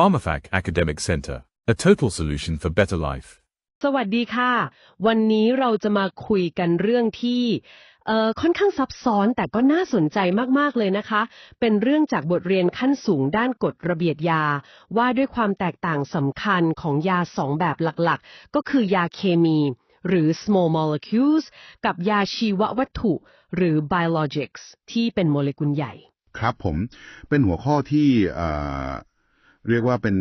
PharmaFac Academic Center, a total solution for better life. สวัสดีค่ะ วันนี้เราจะมาคุยกันเรื่องที่เอ่อค่อนข้างซับซ้อนแต่ก็น่าสนใจมากๆเลยนะคะ เป็นเรื่องจากบทเรียนขั้นสูงด้านกฎระเบียดยา ว่าด้วยความแตกต่างสำคัญของยาสองแบบหลักๆ ก็คือยาเคมี หรือ small molecules กับยาชีววัตถุ หรือ biologics ที่เป็นโมเลกุลใหญ่ ครับผม เป็นหัวข้อที่ เอ่อเรียกว่าเป็น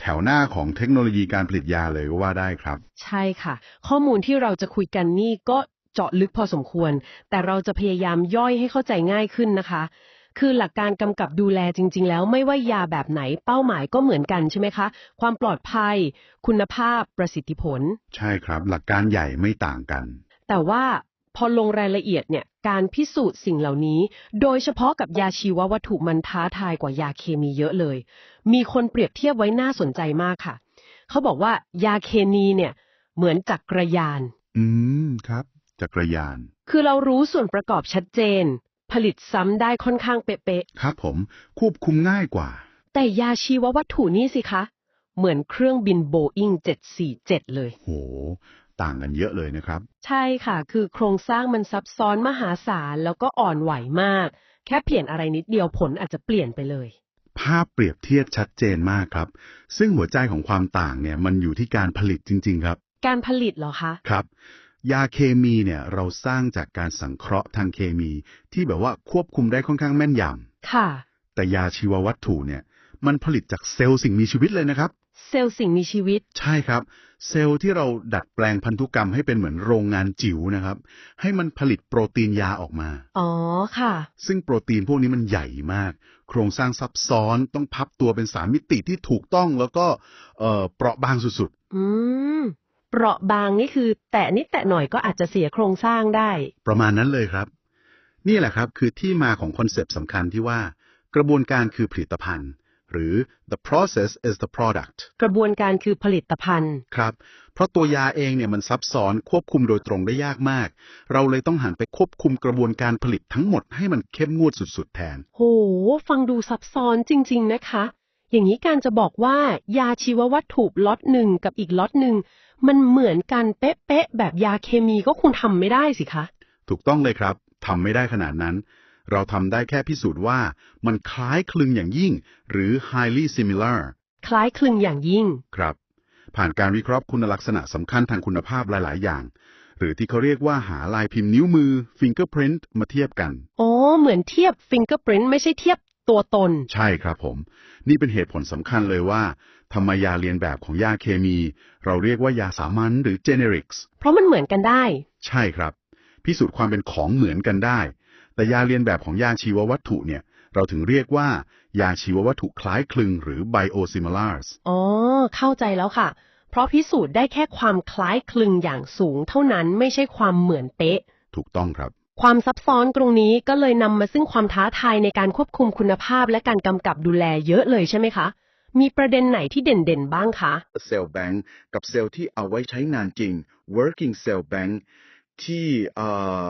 แถวหน้าของเทคโนโลยีการผลิตยาเลยก็ว่าได้ครับ ใช่ค่ะ ข้อมูลที่เราจะคุยกันนี่ก็เจาะลึกพอสมควร แต่เราจะพยายามย่อยให้เข้าใจง่ายขึ้นนะคะ คือหลักการกำกับดูแลจริง ๆ แล้วไม่ว่ายาแบบไหนเป้าหมายก็เหมือนกันใช่ไหมคะ ความปลอดภัย คุณภาพประสิทธิผล ใช่ครับ หลักการใหญ่ไม่ต่างกัน แต่ว่า พอลงรายละเอียดเนี่ยการพิสูจน์สิ่งเหล่านี้ โดยเฉพาะกับยาชีววัตถุมันท้าทายกว่ายาเคมีเยอะเลย มีคนเปรียบเทียบไว้น่าสนใจมากค่ะ เขาบอกว่ายาเคมีเนี่ย เหมือนจักรยาน อืมครับจักรยาน คือเรารู้ส่วนประกอบชัดเจน ผลิตซ้ำได้ค่อนข้างเป๊ะครับผมควบคุมง่ายกว่า ๆแต่ยาชีววัตถุนี่สิคะ เหมือนเครื่องบินโบอิง747 เลย โห ต่างกันเยอะเลยนะครับ ใช่ค่ะ คือโครงสร้างมันซับซ้อนมหาศาลแล้วก็อ่อนไหวมาก แค่เปลี่ยนอะไรนิดเดียวผลอาจจะเปลี่ยนไปเลย ภาพเปรียบเทียบชัดเจนมากครับ ซึ่งหัวใจของความต่างเนี่ยมันอยู่ที่การผลิตจริง ๆ ครับ การผลิตเหรอคะครับ ยาเคมีเนี่ยเราสร้างจากการสังเคราะห์ทางเคมี ที่แบบว่าควบคุมได้ค่อนข้างแม่นยค่ะำแต่ยาชีววัตถุเนี่ย มันผลิตจากเซลล์สิ่งมีชีวิตเลยนะครับ เซลล์สิ่งมีชีวิต ใช่ครับ เซลล์ที่เราดัดแปลงพันธุกรรมให้เป็นเหมือนโรงงานจิ๋วนะครับ ให้มันผลิตโปรตีนยาออกมา อ๋อค่ะ ซึ่งโปรตีนพวกนี้มันใหญ่มาก โครงสร้างซับซ้อนต้องพับตัวเป็นสามมิติที่ถูกต้องแล้วก็เอ่อเปราะบางสุดอืมเปราะบางนี่คือ แตะนิดแตะหน่อยก็อาจจะเสียโครงสร้างได้ ๆ ประมาณนั้นเลยครับ นี่แหละครับคือที่มาของคอนเซปต์สำคัญที่ว่า กระบวนการคือผลิตภัณฑ์ หรือ the process is the product กระบวนการคือผลิตภัณฑ์ ครับ เพราะตัวยาเองเนี่ยมันซับซ้อนควบคุมโดยตรงได้ยากมาก เราเลยต้องหันไปควบคุมกระบวนการผลิตทั้งหมดให้มันเข้มงวดสุดๆแทน โห ฟังดูซับซ้อนจริง ๆ นะคะ อย่างนี้การจะบอกว่ายาชีววัตถุล็อตหนึ่งกับอีกล็อตหนึ่งมันเหมือนกันเป๊ะๆแบบยาเคมีก็คงทำไม่ได้สิคะ ถูกต้องเลยครับทำไม่ได้ขนาดนั้น เราทำได้แค่พิสูจน์ว่ามันคล้ายคลึงอย่างยิ่ง หรือ highly similar คล้ายคลึงอย่างยิ่ง ครับ ผ่านการวิเคราะห์คุณลักษณะสำคัญทางคุณภาพหลาย ๆ อย่าง หรือที่เขาเรียกว่าหาลายพิมพ์นิ้วมือ fingerprint มาเทียบกันอ๋อเหมือนเทียบฟิงเกอร์ i ริ t ไม่ใช่เทียบตัวตน ใช่ครับผม นี่เป็นเหตุผลสำคัญเลยว่าทำไมยาเรียนแบบของยาเคมี เราเรียกว่ายาสามัญหรือ generics เพราะมันเหมือนกันได้ ใช่ครับ พิสูจน์ความเป็นของเหมือนกันได้ แต่ยาเรียนแบบของยาชีววัตถุเนี่ย เราถึงเรียกว่ายาชีววัตถุคล้ายคลึง หรือ biosimilars อ๋อ เข้าใจแล้วค่ะ เพราะพิสูจน์ได้แค่ความคล้ายคลึงอย่างสูง เท่านั้นไม่ใช่ความเหมือนเป๊ะ ถูกต้องครับ ความซับซ้อนตรงนี้ก็เลยนำมาซึ่งความท้าทายในการควบคุมคุณภาพและการกำกับดูแลเยอะเลยใช่ไหมคะ มีประเด็นไหนที่เด่นๆบ้างคะเซลล์แบงก์กับเซลล์ที่เอาไว้ใช้งานจริง working cell bank ที่เอ่อ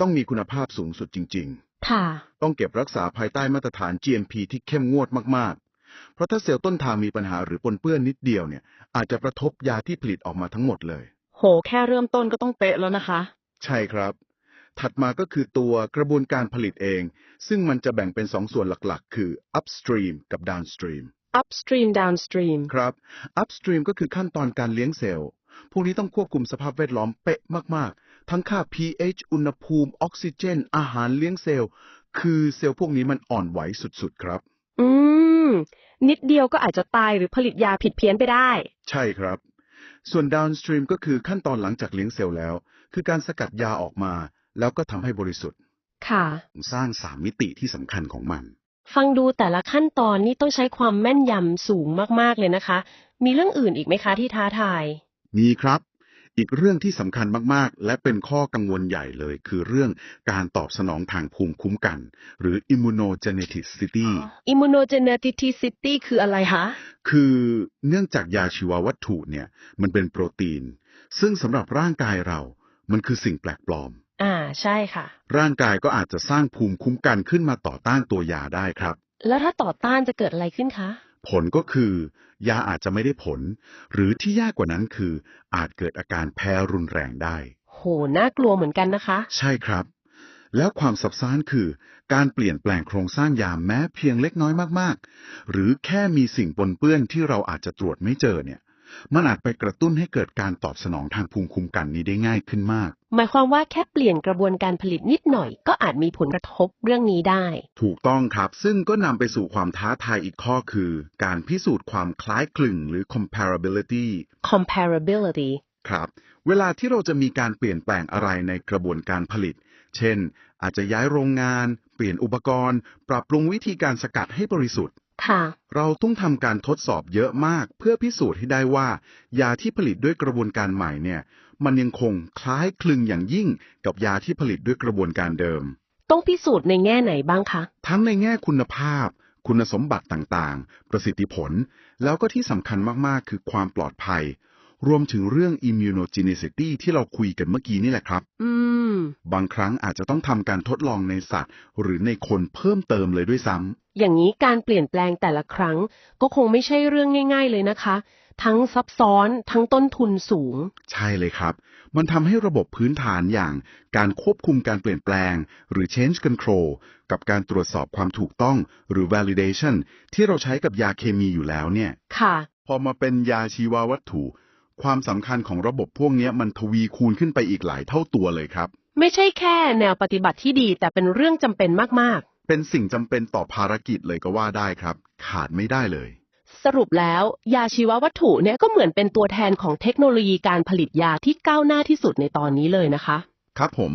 ต้องมีคุณภาพสูงสุดจริงค่ะๆต้องเก็บรักษาภายใต้มาตรฐาน GMP ที่เข้มงวดมากๆ เพราะถ้าเซลล์ต้นทางมีปัญหาหรือปนเปื้อนนิดเดียวเนี่ย อาจจะกระทบยาที่ผลิตออกมาทั้งหมดเลย โห แค่เริ่มต้นก็ต้องเป๊ะแล้วนะคะ ใช่ครับ ถัดมาก็คือตัวกระบวนการผลิตเอง ซึ่งมันจะแบ่งเป็นสองส่วนหลักๆ คือ upstream กับ downstream upstream downstream ครับ upstream ก็คือขั้นตอนการเลี้ยงเซลล์ พวกนี้ต้องควบคุมสภาพแวดล้อมเป๊ะมากๆ ทั้งค่า pH อุณหภูมิ ออกซิเจน อาหารเลี้ยงเซลล์ คือเซลล์พวกนี้มันอ่อนไหวสุดๆครับ อืม นิดเดียวก็อาจจะตายหรือผลิตยาผิดเพี้ยนไปได้ ใช่ครับ ส่วน downstream ก็คือขั้นตอนหลังจากเลี้ยงเซลล์แล้ว คือการสกัดยาออกมา แล้วก็ทำให้บริสุทธิ์ ค่ะ สร้างสามมิติที่สำคัญของมัน ฟังดูแต่ละขั้นตอนนี่ต้องใช้ความแม่นยำสูงมากๆเลยนะคะ มีเรื่องอื่นอีกไหมคะที่ท้าทาย มีครับ อีกเรื่องที่สำคัญมากๆ และเป็นข้อกังวลใหญ่เลย คือเรื่องการตอบสนองทางภูมิคุ้มกัน หรือ immunogenicity immunogenicity คืออะไรคะ คือเนื่องจากยาชีววัตถุเนี่ย มันเป็นโปรตีน ซึ่งสำหรับร่างกายเรา มันคือสิ่งแปลกปลอม อ่าใช่ค่ะ ร่างกายก็อาจจะสร้างภูมิคุ้มกันขึ้นมาต่อต้านตัวยาได้ครับ แล้วถ้าต่อต้านจะเกิดอะไรขึ้นคะ ผลก็คือยาอาจจะไม่ได้ผล หรือที่ยากกว่านั้นคืออาจเกิดอาการแพ้รุนแรงได้ โห น่ากลัวเหมือนกันนะคะ ใช่ครับ แล้วความซับซ้อนคือ การเปลี่ยนแปลงโครงสร้างยาแม้เพียงเล็กน้อยมาก ๆ หรือแค่มีสิ่งปนเปื้อนที่เราอาจจะตรวจไม่เจอเนี่ย มันอาจไปกระตุ้นให้เกิดการตอบสนองทางภูมิคุ้มกันนี้ได้ง่ายขึ้นมาก หมายความว่าแค่เปลี่ยนกระบวนการผลิตนิดหน่อย ก็อาจมีผลกระทบเรื่องนี้ได้ ถูกต้องครับ ซึ่งก็นำไปสู่ความท้าทายอีกข้อคือ การพิสูจน์ความคล้ายคลึงหรือ comparability comparability ครับ เวลาที่เราจะมีการเปลี่ยนแปลงอะไรในกระบวนการผลิต เช่น อาจจะย้ายโรงงาน เปลี่ยนอุปกรณ์ ปรับปรุงวิธีการสกัดให้บริสุทธิ์ ค่ะ เราต้องทำการทดสอบเยอะมากเพื่อพิสูจน์ให้ได้ว่า ยาที่ผลิตด้วยกระบวนการใหม่เนี่ย มันยังคงคล้ายคลึงอย่างยิ่งกับยาที่ผลิตด้วยกระบวนการเดิม ต้องพิสูจน์ในแง่ไหนบ้างคะ ทั้งในแง่คุณภาพ คุณสมบัติต่างๆ ประสิทธิผล แล้วก็ที่สำคัญมากๆ คือความปลอดภัย รวมถึงเรื่อง immunogenicity ที่เราคุยกันเมื่อกี้นี่แหละครับ อืม บางครั้งอาจจะต้องทำการทดลองในสัตว์ หรือในคนเพิ่มเติมเลยด้วยซ้ำอย่างนี้การเปลี่ยนแปลงแต่ละครั้ง ก็คงไม่ใช่เรื่องง่ายๆเลยนะคะ ทั้งซับซ้อนทั้งต้นทุนสูงใช่เลยครับ มันทำให้ระบบพื้นฐานอย่างการควบคุมการเปลี่ยนแปลง หรือ change control กับการตรวจสอบความถูกต้อง หรือ validation ที่เราใช้กับยาเคมีอยู่แล้วเนี่ย ค่ะ พอมาเป็นยาชีววัตถุ ความสำคัญของระบบพวกเนี้ยมันทวีคูณขึ้นไปอีกหลายเท่าตัวเลยครับ ไม่ใช่แค่แนวปฏิบัติที่ดี แต่เป็นเรื่องจำเป็นมากเป็นสิ่งจำเป็นต่อภารกิจเลยก็ว่าได้ครับ ขาดไม่ได้เลยๆสรุปแล้ว ยาชีววัตถุเนี่ยก็เหมือนเป็นตัวแทนของเทคโนโลยีการผลิตยาที่ก้าวหน้าที่สุดในตอนนี้เลยนะคะ ครับผม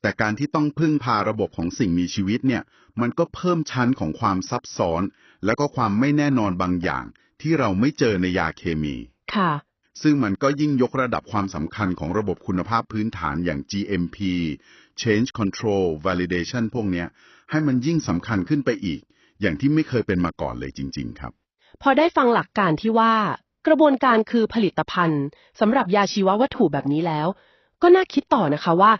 แต่การที่ต้องพึ่งพาระบบของสิ่งมีชีวิตเนี่ย มันก็เพิ่มชั้นของความซับซ้อน แล้วก็ความไม่แน่นอนบางอย่าง ที่เราไม่เจอในยาเคมี ค่ะ ซึ่งมันก็ยิ่งยกระดับความสำคัญของระบบคุณภาพพื้นฐานอย่าง GMP Change Control Validation พวกเนี้ยให้มันยิ่งสำคัญขึ้นไปอีก อย่างที่ไม่เคยเป็นมาก่อนเลยจริง ๆ ครับ พอได้ฟังหลักการที่ว่า กระบวนการคือผลิตภัณฑ์สำหรับยาชีววัตถุแบบนี้แล้ว ก็น่าคิดต่อนะคะว่า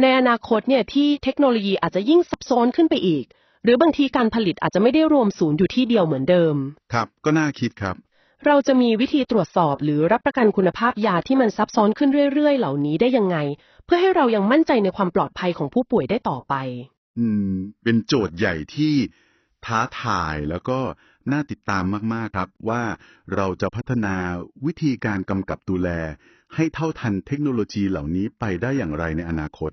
ในอนาคตเนี่ยที่เทคโนโลยีอาจจะยิ่งซับซ้อนขึ้นไปอีก หรือบางทีการผลิตอาจจะไม่ได้รวมศูนย์อยู่ที่เดียวเหมือนเดิม ครับ ก็น่าคิดครับ เราจะมีวิธีตรวจสอบหรือรับประกันคุณภาพยาที่มันซับซ้อนขึ้นเรื่อย ๆ เหล่านี้ได้ยังไง เพื่อให้เรายังมั่นใจในความปลอดภัยของผู้ป่วยได้ต่อไป อืม เป็นโจทย์ใหญ่ที่ท้าทายแล้วก็น่าติดตามมากๆครับว่าเราจะพัฒนาวิธีการกำกับดูแล ให้เท่าทันเทคโนโลยีเหล่านี้ไปได้อย่างไรในอนาคต